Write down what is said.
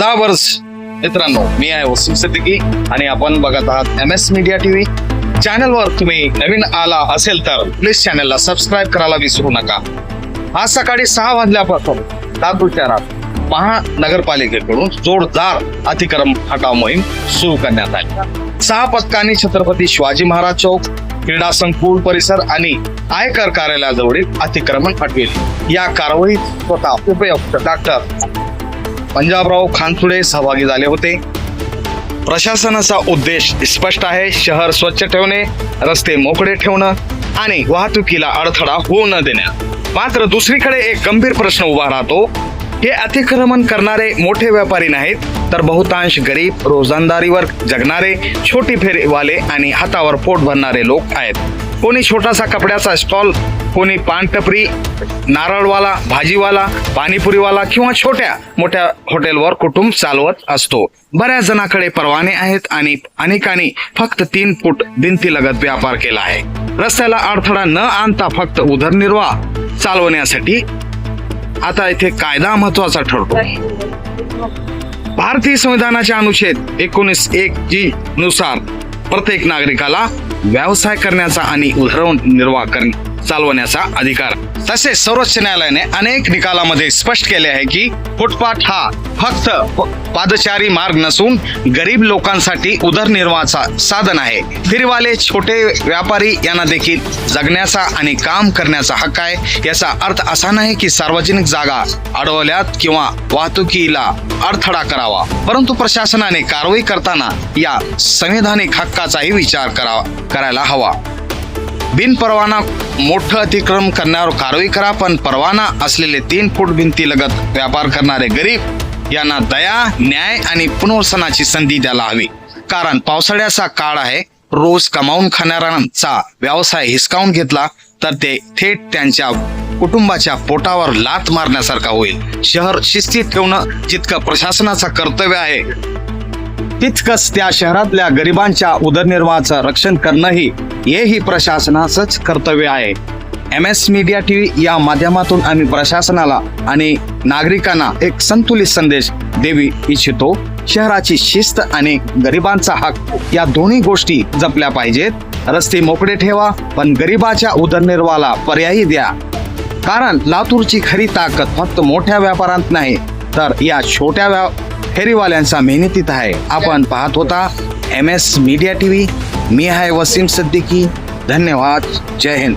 दहा वर्ष मित्रांनो मी आहे वसीम सिद्दीकी आणि आपण बघत आहात एम एस मीडिया टीव्ही चॅनलवर तुम्ही नवीन आला असेल तर प्लीज चॅनलला सबस्क्राईब करायला विसरू नका. आज सकाळी सहा वाजल्यापासून लातूर शहरात महानगरपालिकेकडून जोरदार अतिक्रम हटाव मोहीम सुरू करण्यात आली. सहा पथकांनी छत्रपती शिवाजी महाराज चौक क्रीडा संकुल परिसर आणि आयकर कार्यालयाजवळील अतिक्रमण हटविले. या कारवाईत स्वतः उपयुक्त डॉक्टर पंजाबराव खानसुडे सहभागी झाले होते. प्रशासनाचा उद्देश स्पष्ट आहे शहर स्वच्छ ठेवणे रस्ते मोकळे ठेवणं आणि वाहतुकीला अडथळा होऊ न देणे. मात्र दुसरीकडे एक गंभीर प्रश्न उभा राहतो हे अतिक्रमण करणारे मोठे व्यापारी नाहीत तर बहुतांश गरीब रोजंदारीवर जगणारे छोटी फेरीवाले आणि हातावर पोट भरणारे लोक आहेत. कोणी छोटासा कपड्याचा स्टॉल कोणी पानटपरी नारळवाला भाजीवाला पाणीपुरीवाला किंवा छोट्या मोठ्या हॉटेलवर कुटुंब चालवत असतो. बऱ्याच जणांकडे परवाने आहेत आणि अनेकांनी फक्त तीन फूट भिंतीलगत व्यापार केला आहे. रस्त्याला अडथळा न आणता फक्त उदरनिर्वाह चालवण्यासाठी आता इथे कायदा महत्त्वाचा ठरतो. भारतीय संविधानाच्या अनुच्छेद एकोणीस एक जी नुसार प्रत्येक नागरिकाला व्यवसाय करण्याचा आणि उदरनिर्वाह करणे. चालवण्याचा अधिकार. तसेच सर्वोच्च न्यायालयाने अनेक निकालामध्ये स्पष्ट केले आहे की फुटपाथ हा फक्त पादचारी मार्ग नसून गरीब लोकांसाठी उदरनिर्वाहाचा साधन आहे. फिरवाले छोटे व्यापारी यांना देखील जगण्याचा आणि काम करण्याचा हक्क आहे याचा अर्थ असा नाही की सार्वजनिक जागा अडवल्यात किंवा वाहतुकीला अडथळा करावा. परंतु प्रशासनाने कारवाई करताना या संविधानिक हक्काचाही विचार करावा करायला हवा. बिनपरवाना मोठं अतिक्रम करण्यावर कारवाई करा पण परवाना असलेले तीन फूट भिंती लगत व्यापार करणारे गरीब यांना दया न्याय आणि पुनर्वसनाची संधी द्यायला हवी. कारण पावसाळ्याचा काळ आहे रोज कमावून खाणाऱ्यांचा व्यवसाय हिसकावून घेतला तर ते थेट त्यांच्या कुटुंबाच्या पोटावर लात मारण्यासारखा होईल. शहर शिस्तीत ठेवणं जितकं प्रशासनाचं कर्तव्य आहे तितकंच त्या शहरातल्या गरिबांच्या उदरनिर्वाहाचं रक्षण करणंही हेही प्रशासनाचंच कर्तव्य आहे. M S media T V या माध्यमातून आम्ही प्रशासनाला आणि नागरिकांना एक संतुलित संदेश देवी इच्छितो. शहराची शिस्त आणि गरिबांचा हक या दोन्ही गोष्टी जपल्या पाहिजेत. रस्ते मोकळे ठेवा पण गरिबाच्या उदरनिर्वाहाला पर्यायी द्या. कारण लातूरची खरी ताकद फक्त मोठ्या व्यापारात नाही तर या छोट्या व्या फेरीवाल्यांचा मेहनतीत आहे. आपण पाहत होता एम एस मीडिया टीव्ही. मी आहे वसीम सिद्दीकी. धन्यवाद. जय हिंद.